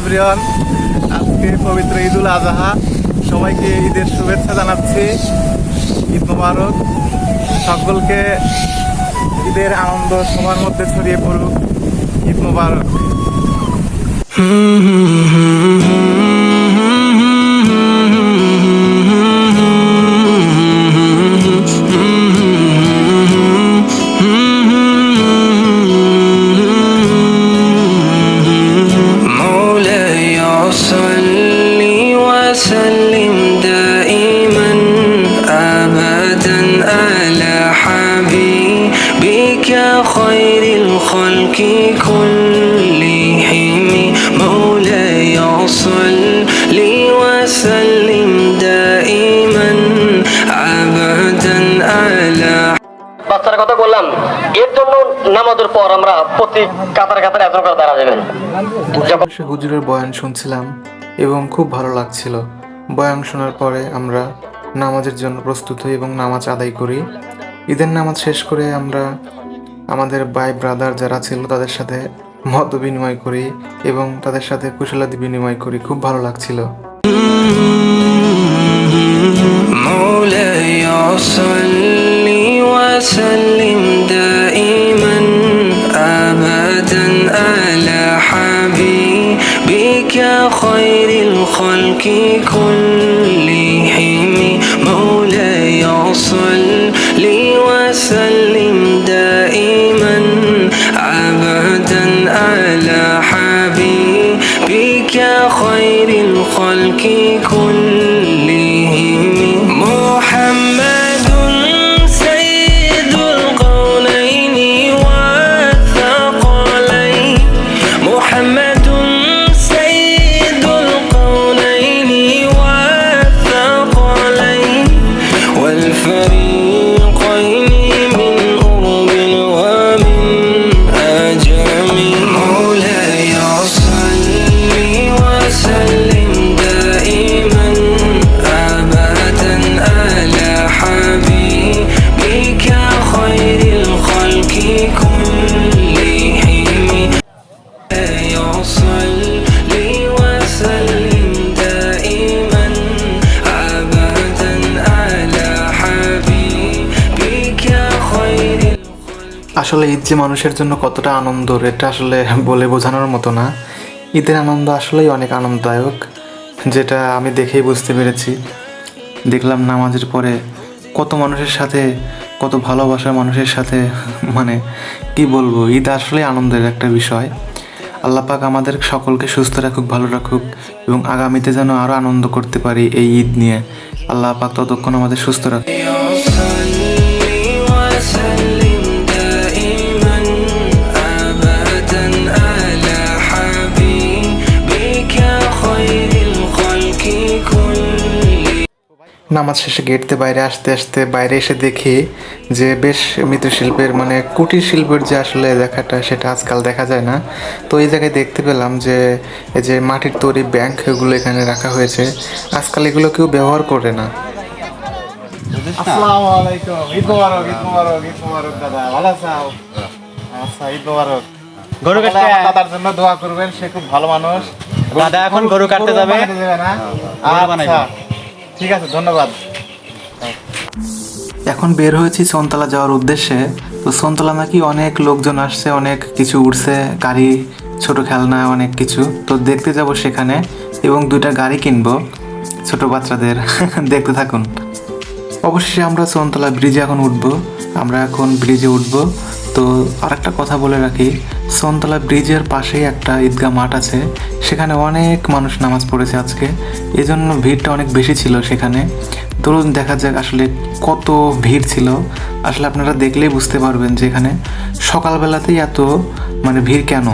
Everyone, আজকে পবিত্র ঈদুল আজহা। সবাইকে ঈদের শুভেচ্ছা জানাচ্ছি। ঈদ মোবারক। সকলকে ঈদের আনন্দ সবার মধ্যে ছড়িয়ে পড়ুক। ঈদ মোবারক। বাচ্চার কথা বললাম, এর জন্য নামাজের পর আমরা প্রতি কাতার কাতার এত করে দাঁড়া যাবেন হুজুরের বয়ান শুনছিলাম এবং খুব ভালো লাগছিল। বয়ান শোনার পরে আমরা নামাজের জন্য প্রস্তুত হই এবং নামাজ আদায় করি। ঈদের নামাজ শেষ করে আমরা আমাদের ভাই ব্রাদার যারা ছিল তাদের সাথে মত বিনিময় করি এবং তাদের সাথে কুশলাদি বিনিময় করি। খুব ভালো লাগছিল। ابدا على حبيبك خير الخلق كلهم. আসলে ঈদ যে মানুষের জন্য কতটা আনন্দর, এটা আসলে বলে বোঝানোর মতো না। ঈদের আনন্দ আসলেই অনেক আনন্দদায়ক, যেটা আমি দেখেই বুঝতে পেরেছি। দেখলাম নামাজের পরে কত মানুষের সাথে, কত ভালোবাসার মানুষের সাথে মানে কি বলব, ঈদ আসলেই আনন্দের একটা বিষয়। আল্লাহ পাক আমাদের সকলকে সুস্থ রাখুক, ভালো রাখুক, এবং আগামীতে যেন আরও আনন্দ করতে পারি এই ঈদ নিয়ে। আল্লাহ পাক ততক্ষণ আমাদের সুস্থ রাখুক। নামাজ শেষে গেটতে বাইরে আসতে আসতে বাইরে এসে দেখি যে বেশ মৃৎশিল্পের মানে কুটির শিল্পের যে আসলে দেখাটা সেটা আজকাল দেখা যায় না। তো এই জায়গায় দেখতে পেলাম যে এই যে মাটির তৈরি ব্যাংক এগুলো এখানে রাখা হয়েছে। আজকাল এগুলো কেউ ব্যবহার করে না। আসসালামু আলাইকুম। ঈদ মোবারক ঈদ মোবারক ঈদ মোবারক দাদা। ভালো আছো আচ্ছা ঈদ মোবারক। গরু কাটতে- দাদার জন্য দোয়া করবেন সে খুব ভালো মানুষ। দাদা এখন গরু কাটতে যাবে। না? বানাইবে। ঠিক আছে, ধন্যবাদ। এখন বের হয়েছি সোনতলা যাওয়ার উদ্দেশ্যে। তো সোনতলা নাকি অনেক লোকজন আসছে, অনেক কিছু উঠছে গাড়ি, ছোট খেলনা, অনেক কিছু। তো দেখতে যাব সেখানে এবং দুইটা গাড়ি কিনবো, ছোট বাচ্চাদের। দেখতে থাকুন। অবশ্যই আমরা সোনতলা ব্রিজে এখন উঠব। আমরা এখন ব্রিজে উঠব। তো আরেকটা কথা বলে রাখি, সন্তলা ব্রিজের পাশেই একটা ঈদগাহ মাঠ আছে, সেখানে অনেক মানুষ নামাজ পড়েছে আজকে এই জন্য ভিড়টা অনেক বেশি ছিল সেখানে। ধরুন দেখা যাক আসলে কত ভিড় ছিল, আসলে আপনারা দেখলেই বুঝতে পারবেন যে এখানে সকালবেলাতেই এত মানে ভিড় কেন?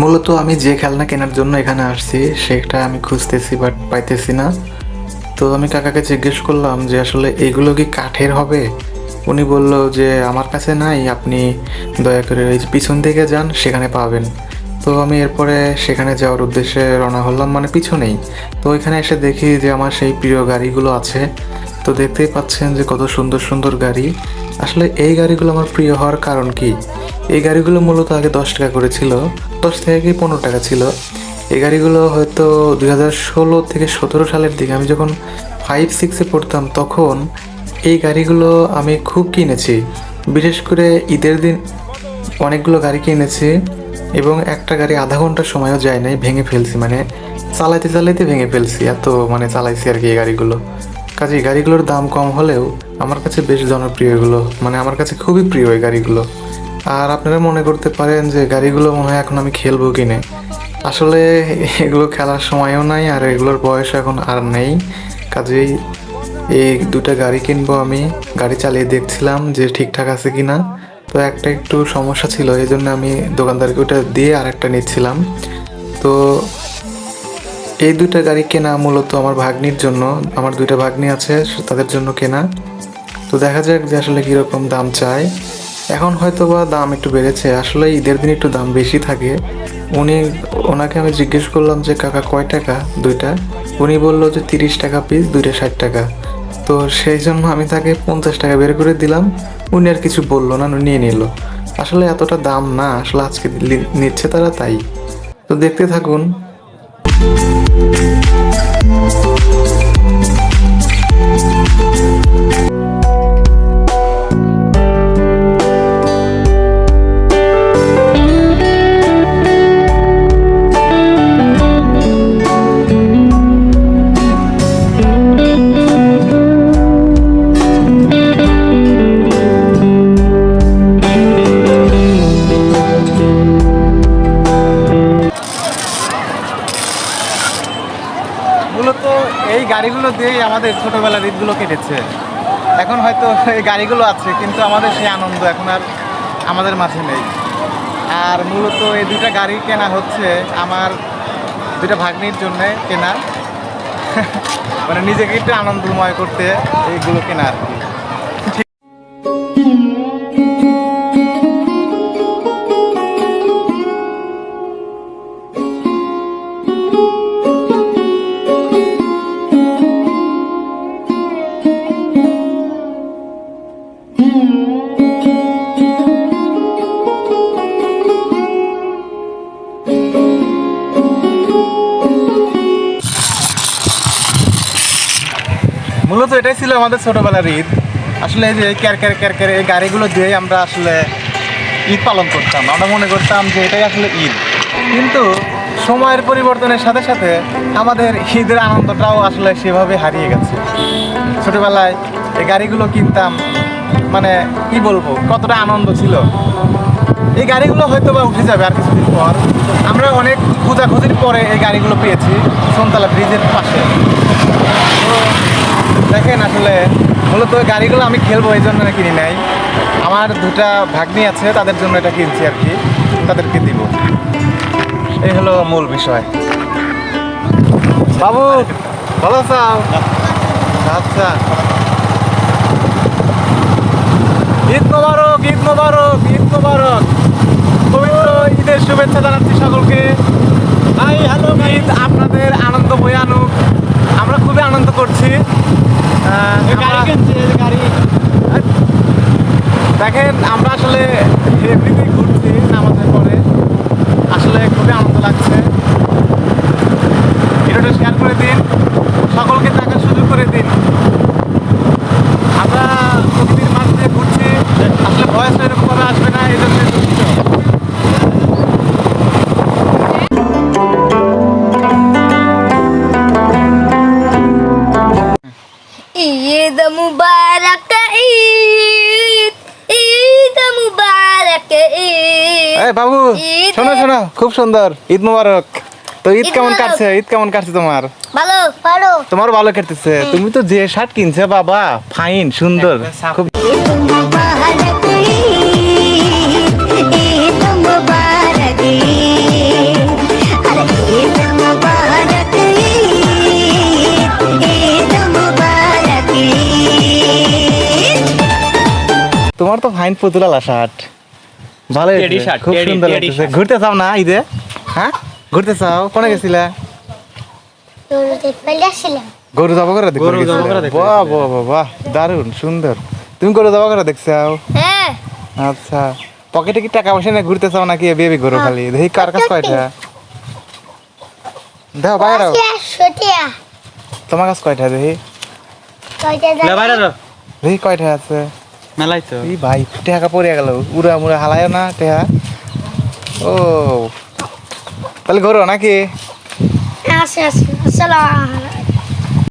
মূলত আমি যে খেলনা কেনার জন্য এখানে আসছি, সেটা আমি খুঁজতেছি বাট পাইতেছি না। তো আমি কাকাকে জিজ্ঞেস করলাম যে, আসলে এগুলো কি কাঠের হবে? উনি বলল যে, আমার কাছে নাই, আপনি দয়া করে ওই পিছন দিকে যান, সেখানে পাবেন। তো আমি এরপরে সেখানে যাওয়ার উদ্দেশ্যে রওনা হলাম মানে পিছনেই। তো ওইখানে এসে দেখি যে আমার সেই প্রিয় গাড়িগুলো আছে। তো দেখতেই পাচ্ছেন যে কত সুন্দর সুন্দর গাড়ি। আসলে এই গাড়িগুলো আমার প্রিয় হওয়ার কারণ কি? এই গাড়িগুলো মূলত আগে দশ টাকা করে ছিল, দশ থেকে কি পনেরো টাকা ছিল। এই গাড়িগুলো হয়তো দুই হাজার ষোলো থেকে সতেরো সালের দিকে আমি যখন ফাইভ সিক্সে পড়তাম, তখন এই গাড়িগুলো আমি খুব কিনেছি। বিশেষ করে ঈদের দিন অনেকগুলো গাড়ি কিনেছি। এবং একটা গাড়ি আধা ঘণ্টার সময়ও যায় নাই, ভেঙে ফেলছি। মানে চালাইতে চালাইতে ভেঙে ফেলছি, এত মানে চালাইছি আর কি এই গাড়িগুলো। কাজে গাড়িগুলোর দাম কম হলেও আমার কাছে বেশ জনপ্রিয় এগুলো। মানে আমার কাছে খুবই প্রিয় এই গাড়িগুলো। আর আপনারা মনে করতে পারেন যে গাড়িগুলো মনে হয় এখন আমি খেলব কিনে। আসলে এগুলো খেলার সময়ও নাই আর এগুলোর বয়স এখন আর নেই। কাজেই এই দুটো গাড়ি কিনবো আমি। গাড়ি চালিয়ে দেখছিলাম যে ঠিকঠাক আছে কি না তো একটা একটু সমস্যা ছিল, এই জন্য আমি দোকানদারকে ওটা দিয়ে আর একটা নিচ্ছিলাম। তো এই দুইটা গাড়ি কেনা মূলত আমার ভাগ্নির জন্য, আমার দুইটা ভাগ্নি আছে, তাদের জন্য কেনা। তো দেখা যাক যে আসলে কীরকম দাম চায় এখন হয়তো বা দাম একটু বেড়েছে, আসলে ঈদের দিন একটু দাম বেশি থাকে। উনি, ওনাকে আমি জিজ্ঞেস করলাম যে, কাকা, কয় টাকা দুইটা? উনি বলল যে, তিরিশ টাকা পিস দুইটা ষাট টাকা। তো সেই জন্য আমি তাকে পঞ্চাশ টাকা বের করে দিলাম। উনি আর কিছু বলল না নিয়ে নিল। আসলে এতটা দাম না, আসলে আজকে নিচ্ছে তারা তাই। তো দেখতে থাকুন। মূলত এই গাড়িগুলো দিয়েই আমাদের ছোটবেলার ঈদগুলো কেটেছে। এখন হয়তো এই গাড়িগুলো আছে, কিন্তু আমাদের সেই আনন্দ এখন আর আমাদের মাঝে নেই। আর মূলত এই দুটা গাড়ি কেনা হচ্ছে আমার দুটা ভাগ্নির জন্য কেনা। মানে নিজেকে একটু আনন্দময় করতে এইগুলো কেনা আর কি। মূলত এটাই ছিল আমাদের ছোটবেলার ঈদ। আসলে এই যে ক্যার ক্যার ক্যার ক্যার এই গাড়িগুলো দিয়েই আমরা আসলে ঈদ পালন করতাম। আমরা মনে করতাম যে এটাই আসলে ঈদ। কিন্তু সময়ের পরিবর্তনের সাথে সাথে আমাদের ঈদের আনন্দটাও আসলে সেভাবে হারিয়ে গেছে। ছোটবেলায় এই গাড়িগুলো কিনতাম মানে কি বলব, কতটা আনন্দ ছিল। এই গাড়িগুলো হয়তো বা উঠে যাবে আর কিছুদিন পর। আমরা অনেক খোঁজাখুঁজির পরে এই গাড়িগুলো পেয়েছি, সোনতলা ব্রিজের পাশে। দেখেন আসলে মূলত গাড়িগুলো আমি খেলব এই জন্য কিনি নাই। আমার দুটা ভাগ্নি আছে, তাদের জন্য এটা কিনছি আর কি। তাদেরকে দিব। এই হলো মূল বিষয়। বাবু, ভালো আছো? আচ্ছা। ঈদ মোবারক ঈদ মোবারক ঈদ মোবারক। পবিত্র ঈদের শুভেচ্ছা জানাচ্ছি সকলকে। হাই হ্যালো ঈদ আপনাদের আনন্দ বয়ে আনুক। আমরা খুবই আনন্দ করছি। দেখেন আমরা আসলে এমনিতেই ঘুরছি নামাজের পরে। আসলে খুবই আনন্দ লাগছে। ভিডিওটা শেয়ার করে দিন। সকলকে দেখার সুযোগ করে দিন। আমরা প্রকৃতির মাঝে ঘুরছি। আসলে বয়স এরকম শোনো শোনো খুব সুন্দর ঈদ মোবারক। তো ঈদ কেমন কাটছে ঈদ কেমন কাটছে তোমার? ভালো ভালো। তোমার ভালো কাটতেছে। তুমি তো যে শার্ট কিনছে বাবা ফাইন সুন্দর। খুব তোমার তো ফাইন পুতুলালা শার্ট। ভালো খুব সুন্দর টেডি লাগতেছে। ঘুরতে চাও না ঈদে? হ্যাঁ? ঘুরতে চাও? কোনে গেছিলা? গরু জবা করে বাহ বাহ বাহ বাহ দারুণ সুন্দর। তুমি গরু জবা করে দেখছাও হ্যাঁ। আচ্ছা। পকেটে কি টাকা পয়সা নিয়ে ঘুরতে চাও নাকি বেবি গরু খালি? দেখি কার কাছে কয়টা দাও বাইরে তোমার কাছে কয়টা দেখি? কয়টা দেখি কয়টা আছে। মেলাই তো। এই ভাই টেহা পড়ে গেল। উড়া মুড়া হালায় না টেহা ও। তাহলে গরু নাকি? আসে আসে। আসসালাম